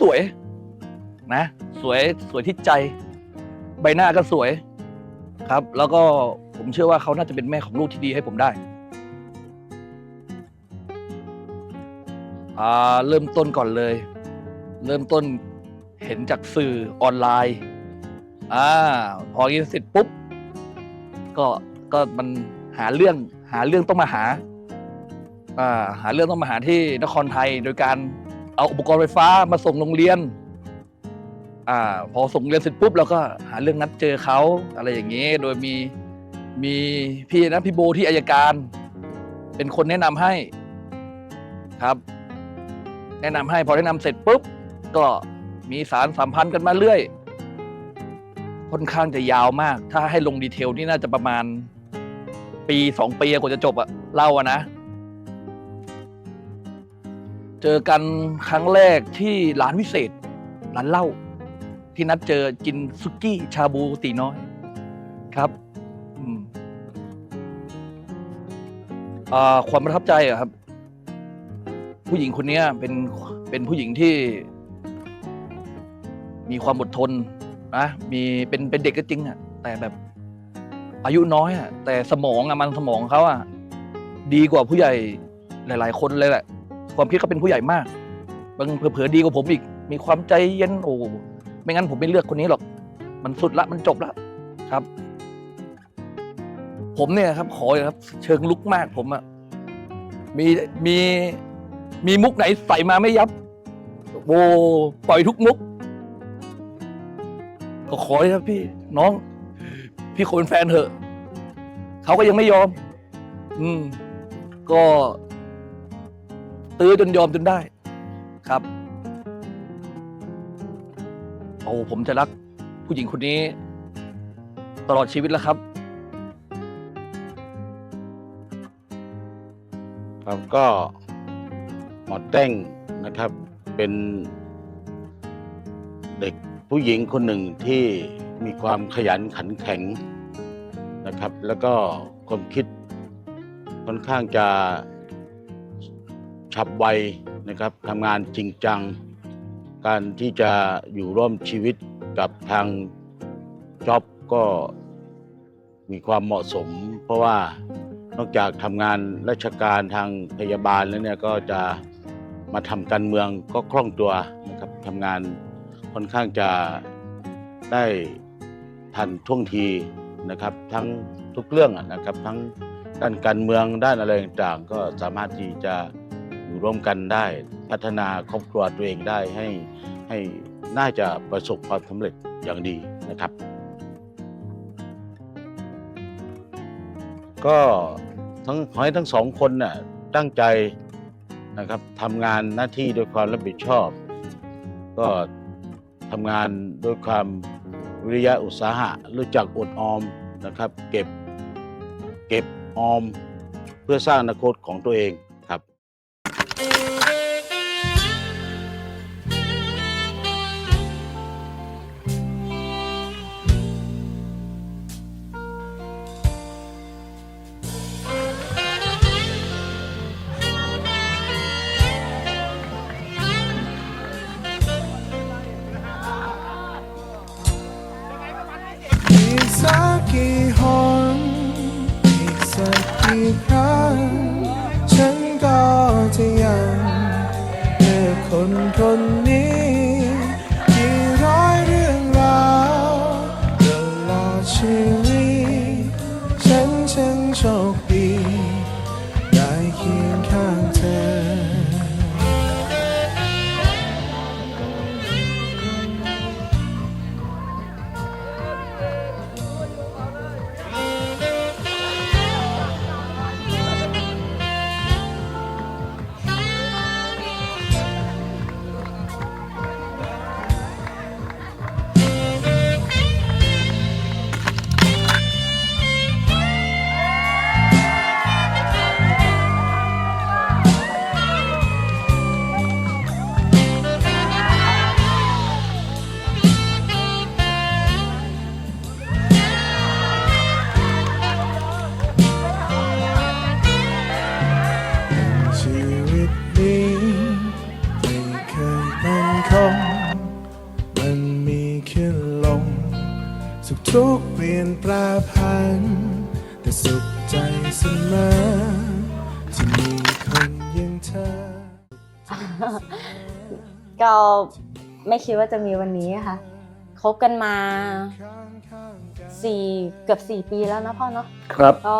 สวย นะ สวยสวยที่ใจ ใบหน้าก็สวย ครับ แล้วก็ผมเชื่อว่าเขาน่าจะเป็นแม่ของลูกที่ดีให้ผมได้อ่าเริ่มต้นก่อนเลย เริ่มต้นเห็นจากสื่อออนไลน์อ่าพอกินเสร็จปุ๊บก็ก็มันหาเรื่องหาเรื่องต้องมาหาอ่าหาเรื่องต้องมาหาที่นครไทยโดยการ เอาอุปกรณ์ไฟฟ้ามาส่งโรงเรียน อ่า พอส่งเรียนเสร็จปุ๊บเราก็หาเรื่องนัดเจอเขาอะไรอย่างนี้ โดยมีมีพี่นะพี่โบที่อายการ เป็นคนแนะนำให้ครับ แนะนำให้พอแนะนำเสร็จปุ๊บก็มีสารสัมพันธ์กันมาเรื่อยค่อนข้างจะยาวมาก ถ้าให้ลงดีเทลนี่น่าจะประมาณ ปีสองปีกว่าจะจบอะเล่าอะนะ เจอกันครั้งแรกที่ร้านวิเศษ ร้านเหล้าที่นัดเจอกินซุกี้ชาบูตีน้อย ครับอืมอ่าความประทับใจอะครับ ผู้หญิงคนเนี้ยเป็นเป็นผู้หญิงที่ มีความอดทนนะมีเป็นเป็นเด็กก็จริงอะแต่แบบ อายุน้อยอะแต่สมองอะมันสมองเขาอะดีกว่าผู้ใหญ่หลาย ๆ คนเลยแหละ ความคิดเขาเป็นผู้ใหญ่มาก บางเผลอๆดีกว่าผมอีก มีความใจเย็นโอ้ไม่งั้นผมไม่เลือกคนนี้หรอก มันสุดละมันจบละครับ ผมเนี่ยครับ ขอเลยครับ เชิงลุกมากผมอะมีมีมีมุกไหนใส่มาไม่ยับโอ้ปล่อยทุกมุก ก็ขอเลยครับพี่น้อง พี่ขอเป็นแฟนเถอะเขาก็ยังไม่ยอม อืม ก็ ตื้อจนยอมจนได้ครับ โอ้ผมจะรักผู้หญิงคนนี้ ตลอดชีวิตแล้วครับ ครับก็หมอเต้งนะครับ เป็นเด็กผู้หญิงคนหนึ่งที่มีความขยันขันแข็งนะครับ แล้วก็ความคิดค่อนข้างจะ ฉับไวนะครับทำงานจริงจัง การที่จะอยู่ร่วมชีวิตกับทางจ็อบก็มีความเหมาะสม เพราะว่านอกจากทำงานราชการทางพยาบาลแล้วเนี่ยก็จะมาทำการเมืองก็คล่องตัวนะครับทำงานค่อนข้างจะได้ทันท่วงทีนะครับ ทั้งทุกเรื่องนะครับ ทั้งด้านการเมืองด้านอะไรต่างๆ ก็สามารถที่จะ อยู่ร่วมกันได้ พัฒนาครอบครัวตัวเองได้ให้ให้น่าจะประสบความสำเร็จอย่างดีนะครับ ก็ทั้งขอให้ทั้งสองคนน่ะตั้งใจนะครับทำงานหน้าที่ด้วยความรับผิดชอบ ก็ทำงานด้วยความวิริยะอุตสาหะ รู้จักอดออมนะครับ เก็บเก็บออมเพื่อสร้างอนาคตของตัวเอง ลือก ก็ไม่คิดว่าจะมีวันนี้ค่ะคบกันมาสี่เกือบสี่ปีแล้วนะพ่อเนาะครับ ก็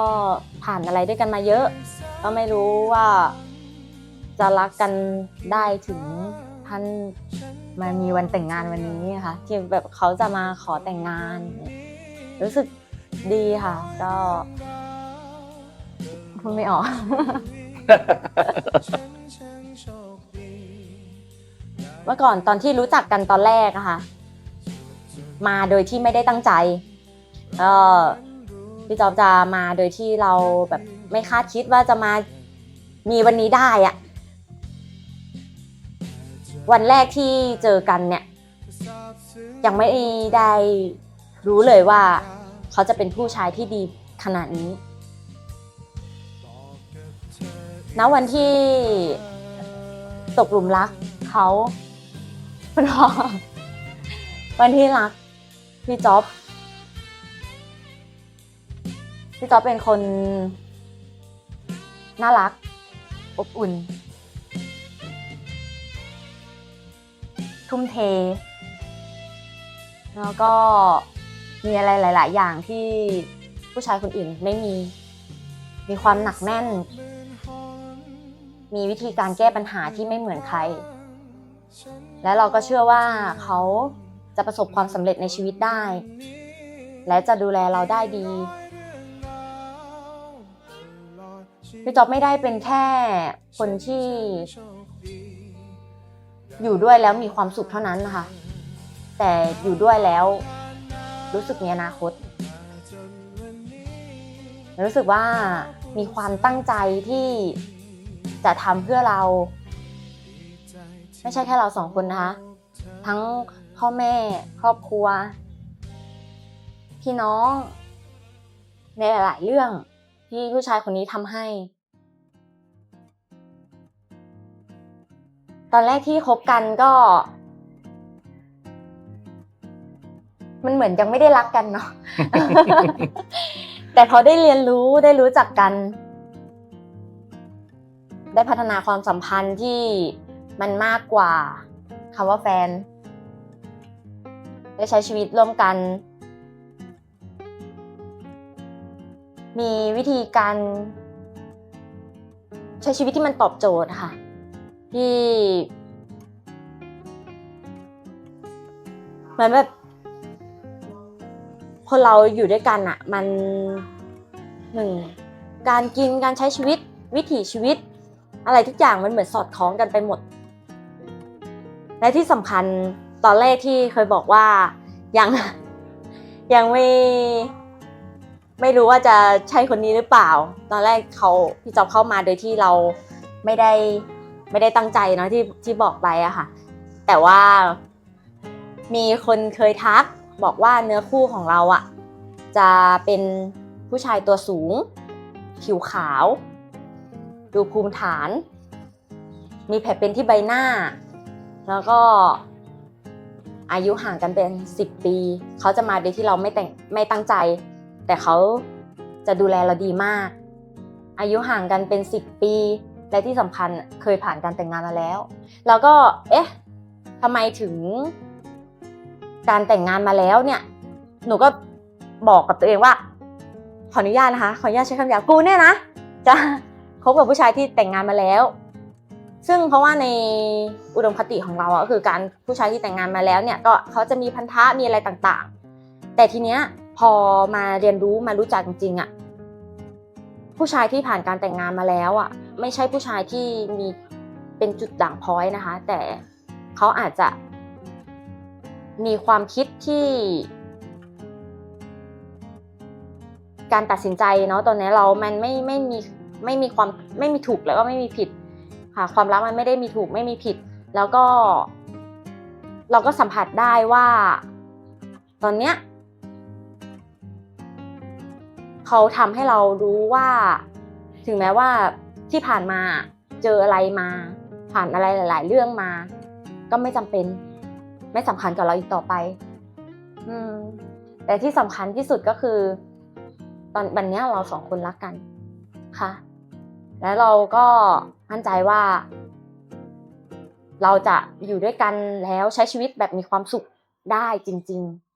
ผ่านอะไรด้วยกันมาเยอะ ก็ไม่รู้ว่า จะรักกันได้ถึงท่านมามีวันแต่งงานวันนี้ค่ะ ที่แบบเขาจะมาขอแต่งงาน รู้สึกดีค่ะ ก็พูดไม่ออก เมื่อก่อนตอนที่รู้จักกันตอนแรกอะค่ะ มาโดยที่ไม่ได้ตั้งใจเออพี่จอบจะมาโดยที่เราแบบไม่คาดคิดว่าจะมามีวันนี้ได้อะวันแรกที่เจอกันเนี่ย ยังไม่ได้รู้เลยว่า เขาจะเป็นผู้ชายที่ดีขนาดนี้ณวันที่ตกหลุมรัก เขาเพราะวันที่รักพี่จ๊อบพี่จ๊อบเป็นคนน่ารัก อบอุ่น ทุ่มเท แล้วก็มีอะไรหลาย ๆ อย่างที่ผู้ชายคนอื่นไม่มี มีความหนักแน่น มีวิธีการแก้ปัญหาที่ไม่เหมือนใคร และเราก็เชื่อว่าเขาจะประสบความสำเร็จในชีวิตได้ และจะดูแลเราได้ดีพี่จ๊อบไม่ได้เป็นแค่คนที่ อยู่ด้วยแล้วมีความสุขเท่านั้นนะคะ แต่อยู่ด้วยแล้วรู้สึกมีอนาคต รู้สึกว่ามีความตั้งใจที่จะทำเพื่อเรา ไม่ใช่แค่เราสองคนนะคะ ทั้งพ่อแม่ครอบครัว พี่น้อง ในหลาย ๆ เรื่องที่ผู้ชายคนนี้ทำให้ ตอนแรกที่คบกันก็ มันเหมือนยังไม่ได้รักกันเนาะแต่พอได้เรียนรู้ได้รู้จักกัน ได้พัฒนาความสัมพันธ์ที่ มันมากกว่าคำว่าแฟน ได้ใช้ชีวิตร่วมกัน มีวิธีการใช้ชีวิตที่มันตอบโจทย์ค่ะที่มือนแบบคนเราอยู่ด้วยกันอะมันหนึ่งการกินการใช้ชีวิตวิถีชีวิต อะไรทุกอย่างมันเหมือนสอดคล้องกันไปหมด และที่สำคัญตอนแรกที่เคยบอกว่ายังยังไม่ ไม่รู้ว่าจะใช่คนนี้หรือเปล่า ตอนแรกเขาพี่จอบเข้ามาโดยที่เราไม่ได้ไม่ได้ตั้งใจเนาะที่ที่บอกไปอะค่ะ แต่ว่ามีคนเคยทักบอกว่าเนื้อคู่ของเราอะจะเป็นผู้ชายตัวสูง ผิวขาว ดูภูมิฐาน มีแผลเป็นที่ใบหน้า แล้วก็อายุห่างกันเป็น 10 ปี เขาจะมาโดยที่เราไม่แต่งไม่ตั้งใจ แต่เขาจะดูแลเราดีมาก อายุห่างกันเป็น 10 ปี และที่สำคัญเคยผ่านการแต่งงานมาแล้ว แล้วก็เอ๊ะทำไมถึงการแต่งงานมาแล้วเนี่ย หนูก็บอกกับตัวเองว่า ขออนุญาตนะคะ ขออนุญาตใช้คำหยาบกูเนี่ยนะจะคบกับผู้ชายที่แต่งงานมาแล้ว ซึ่งเพราะว่าในอุดมคติของเราอะก็คือการผู้ชายที่แต่งงานมาแล้วเนี่ยก็เขาจะมีพันธะมีอะไรต่างๆ แต่ทีเนี้ยพอมาเรียนรู้มารู้จักจริงๆอะผู้ชายที่ผ่านการแต่งงานมาแล้วอะไม่ใช่ผู้ชายที่มีเป็นจุดด่างพร้อยนะคะ แต่เขาอาจจะมีความคิดที่ การตัดสินใจเนาะตอนนี้เรามันไม่ไม่มีไม่มีความไม่มีถูกแล้วก็ไม่มีผิด ค่ะ ความรักมันไม่ได้มีถูกไม่มีผิด แล้วก็ เราก็สัมผัสได้ว่า ตอนเนี้ยเขาทำให้เรารู้ว่า ถึงแม้ว่าที่ผ่านมาเจออะไรมา ผ่านอะไรหลาย ๆ เรื่องมา ก็ไม่จำเป็น ไม่สำคัญกับเราอีกต่อไป อืม แต่ที่สำคัญที่สุดก็คือ ตอนวันเนี้ยเราสองคนรักกันค่ะ แล้วเราก็มั่นใจว่า เราจะอยู่ด้วยกันแล้วใช้ชีวิตแบบมีความสุขได้จริง ๆ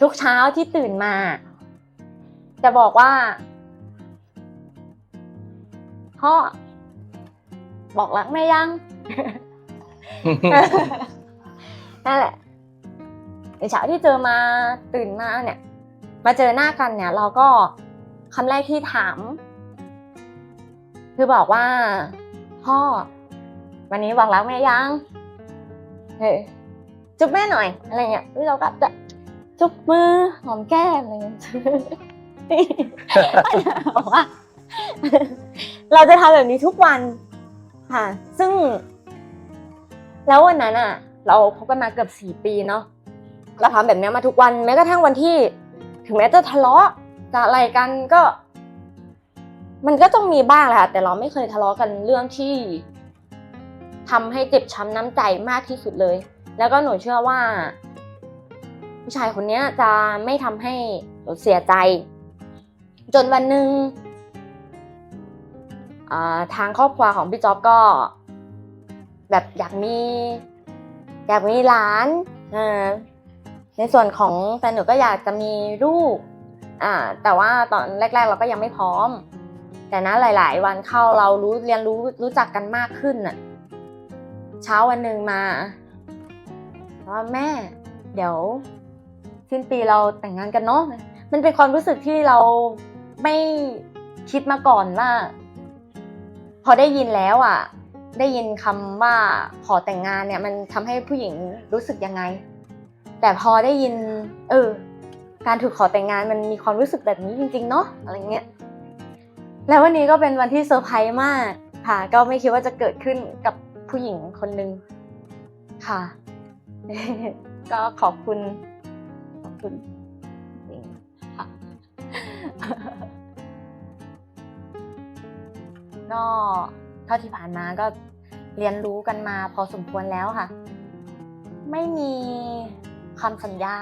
ทุกเช้าที่ตื่นมา จะบอกว่าพ่อบอกรักแม่ยังนั่นแหละในเช้าที่เจอมาตื่นมาเนี่ย มาเจอหน้ากันเนี่ยเราก็คำแรกที่ถาม คือบอกว่า พ่อ วันนี้บอกรักแม่ยังเฮ้ยจุ๊บแม่หน่อยอะไรเงี้ยแล้วเราก็จะจุ๊บมือหอมแก้มอะไรเงี้ยบอกว่าเราจะทำแบบนี้ทุกวันค่ะ ซึ่ง แล้ววันนั้นอะ เราคบกันมาเกือบสี่ปีเนาะเราทำแบบเนี้ยมาทุกวันแม้กระทั่งวันที่ ถึงแม้จะทะเลาะจะอะไรกันก็ มันก็ต้องมีบ้างแหละแต่เราไม่เคยทะเลาะกันเรื่องที่ทำให้เจ็บช้ำน้ำใจมากที่สุดเลย แล้วก็หนูเชื่อว่า ผู้ชายคนนี้จะไม่ทำให้หนูเสียใจ จนวันหนึ่งอ่าทางครอบครัวของพี่จ๊อบก็ แบบอยากมี อยากมีหลานอ่า ในส่วนของแฟนหนูก็อยากจะมีลูกอ่าแต่ว่าตอนแรก ๆ เราก็ยังไม่พร้อม แต่นะหลาย ๆ วันเข้าเรารู้เรียนรู้รู้จักกันมากขึ้นน่ะเช้าวันหนึ่งมาว่าแม่ เดี๋ยวสิ้นปีเราแต่งงานกันเนาะมันเป็นความรู้สึกที่เราไม่คิดมาก่อนว่า พอได้ยินแล้วอะ ได้ยินคำว่าขอแต่งงานเนี่ย มันทำให้ผู้หญิงรู้สึกยังไง แต่พอได้ยิน เออ การถูกขอแต่งงานมันมีความรู้สึกแบบนี้จริง ๆ เนาะอะไรเงี้ย แล้ววันนี้ก็เป็นวันที่เซอร์ไพรส์มาก ค่ะ ก็ไม่คิดว่าจะเกิดขึ้นกับผู้หญิงคนหนึ่งค่ะ ก็ขอบคุณ ขอบคุณจริงค่ะก็เท่าที่ผ่านมาก็เรียนรู้กันมาพอสมควรแล้วค่ะ ไม่มี คำสัญญา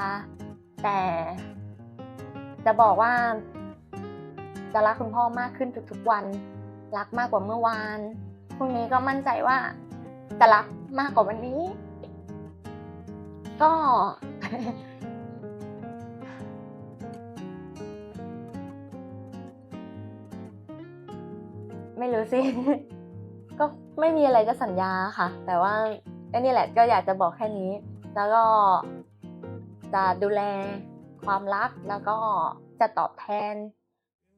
แต่จะบอกว่า จะรักคุณพ่อมากขึ้นทุกๆวัน รักมากกว่าเมื่อวานพรุ่งนี้ก็มั่นใจว่าจะรักมากกว่าวันนี้ ก็ไม่รู้สิ ก็ไม่มีอะไรจะสัญญาค่ะ แต่ว่าไอ้นี่แหละก็อยากจะบอกแค่นี้ แล้วก็ จะดูแลความรักแล้วก็จะตอบแทน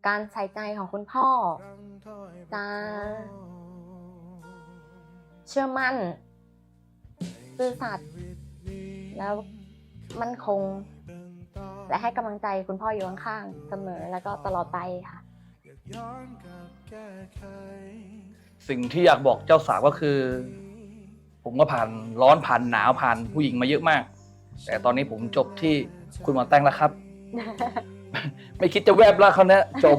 การใส่ใจของคุณพ่อ จะเชื่อมั่นซื่อสัตย์แล้วมั่นคง และให้กำลังใจคุณพ่ออยู่ข้างๆเสมอแล้วก็ตลอดไปค่ะ สิ่งที่อยากบอกเจ้าสาวก็คือ ผมก็ผ่านร้อนผ่านหนาวผ่านผู้หญิงมาเยอะมาก แต่ตอนนี้ผมจบที่คุณหมอแตงแล้วครับ ไม่คิดจะแวบแล้วเขาวเนี้ยจบ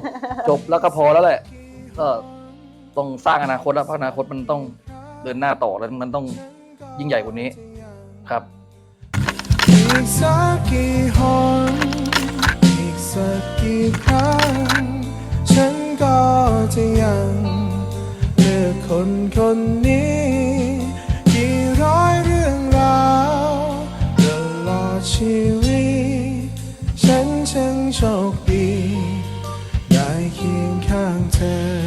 จบแล้วก็พอแล้วแหละ ก็ต้องสร้างอนาคตแล้วเพราะอนาคตมันต้องเดินหน้าต่อแล้วมันต้องยิ่งใหญ่กว่านี้ครับอีกสักกี่หนอีกสักกี่ครั้งฉันก็จะยังเลือกคนคนนี้ กี่ร้อยเรื่องราว ชีวิต ฉันช่างโชคดี ได้เคียงข้างเธอ